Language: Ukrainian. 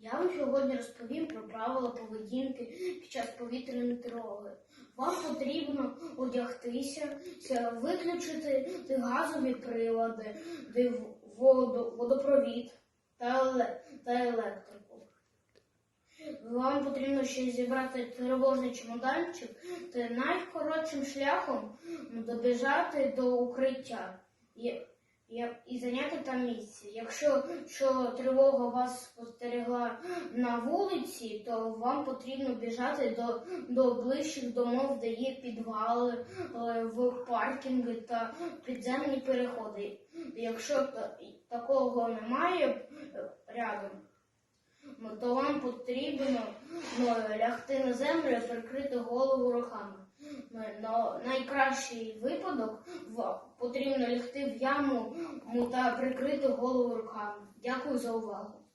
Я вам сьогодні розповім про правила поведінки під час повітряної тривоги. Вам потрібно одягтися, виключити газові прилади, воду, водопровід та, електрику. Вам потрібно ще зібрати тривожний чемоданчик та найкоротшим шляхом добіжати до укриття і, зайняти там місце. Якщо що тривога вас спостерегла на вулиці, то вам потрібно біжати до, до ближчих домов, де є підвали, е, в паркінги та підземні переходи. Якщо такого немає е, рядом, то вам потрібно ну, лягти на землю і прикрити голову руками. На найкращий випадок потрібно лягти в яму та прикрити голову руками. Дякую за увагу.